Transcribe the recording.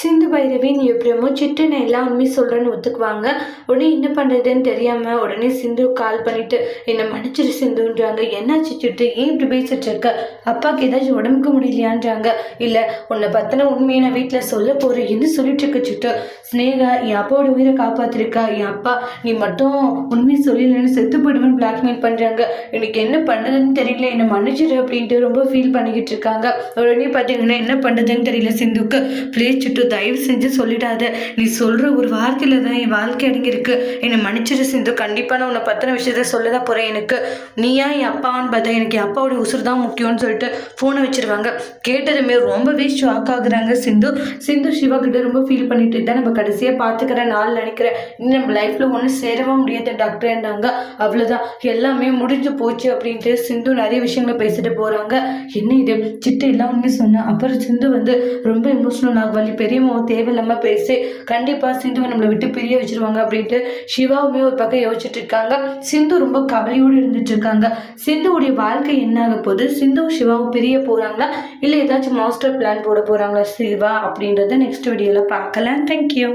சிந்து பைரவி நீ எப்படியோ சிட்டு எல்லாம் எல்லா சொல்கிறேன்னு ஒத்துக்குவாங்க. உடனே என்ன பண்ணுறதுன்னு தெரியாமல் உடனே சிந்து கால் பண்ணிட்டு என்னை மன்னிச்சிரு சிந்துன்றாங்க. என்னாச்சு சிட்டு? ஏன் இப்படி பேசிட்டு இருக்க? அப்பாவுக்கு ஏதாச்சும் உடம்புக்கு முடியலையான்றாங்க. இல்லை உன்னை பற்றின உண்மையை நான் வீட்டில் சொல்ல போகிறேன் என்ன சொல்லிட்டு இருக்க சிட்டு. ஸ்னேகா என் அப்பாவோட உயிரை காப்பாற்றிருக்கா என் அப்பா நீ மட்டும் உண்மையை சொல்லலன்னு செத்து போயிடுவேன்னு பிளாக்மெயில் பண்ணுறாங்க எனக்கு என்ன பண்ணுறதுன்னு தெரியல. என்னை மன்னிச்சிடு அப்படின்ட்டு ரொம்ப ஃபீல் பண்ணிக்கிட்டு இருக்காங்க. உடனே பார்த்தீங்கன்னா என்ன பண்ணுறதுன்னு தெரியல சிந்துக்கு. ப்ளீஸ் சிட்டு தயவு செஞ்சு சொல்லிடாத. நீ சொல்கிற ஒரு வார்த்தையில் தான் என் வாழ்க்கை அடங்கியிருக்கு. என்னை மன்னிச்சிரு சிந்து. கண்டிப்பாக நான் உன்னை பற்றின விஷயத்த சொல்ல தான் போகிறேன் எனக்கு. நீயா என் அப்பாவான்னு பார்த்தா எனக்கு என் அப்பாவோட உசுறு தான் முக்கியம்னு சொல்லிட்டு ஃபோனை வச்சிருவாங்க. கேட்டதுமே ரொம்பவே ஷாக் ஆகுறாங்க சிந்து. சிந்து சிவா கிட்ட ரொம்ப ஃபீல் பண்ணிட்டு தான் நம்ம கடைசியாக பார்த்துக்கிற நாள் நினைக்கிறேன். இன்னும் நம்ம லைஃப்பில் ஒன்றும் சேரவும் முடியாது டாக்டர்ன்றாங்க அவ்வளோதான் எல்லாமே முடிஞ்சு போச்சு அப்படின்ட்டு சிந்து நிறைய விஷயங்களை பேசிட்டு போகிறாங்க என்ன இது? சிட்டு எல்லாம் உண்மை சொன்னா. அப்புறம் சிந்து வந்து ரொம்ப எமோஷனல் ஆகுவாள். பெரியம்மாவும் தேவையில்லாமல் பேசி கண்டிப்பாக சிந்துவை நம்மளை விட்டு பிரிய வச்சுருவாங்க அப்படின்ட்டு சிவாவுமே ஒரு பக்கம் யோசிச்சுட்டு இருக்காங்க. சிந்து ரொம்ப கவலையோடு இருந்துட்டு இருக்காங்க. சிந்துவுடைய வாழ்க்கை என்ன ஆக போகுது? சிந்துவும் சிவாவும் பிரிய போகிறாங்களா இல்லை ஏதாச்சும் மாஸ்டர் பிளான் போட போகிறாங்களா சிவா அப்படின்றத நெக்ஸ்ட் வீடியோவில் பார்க்கலாம். தேங்க்யூ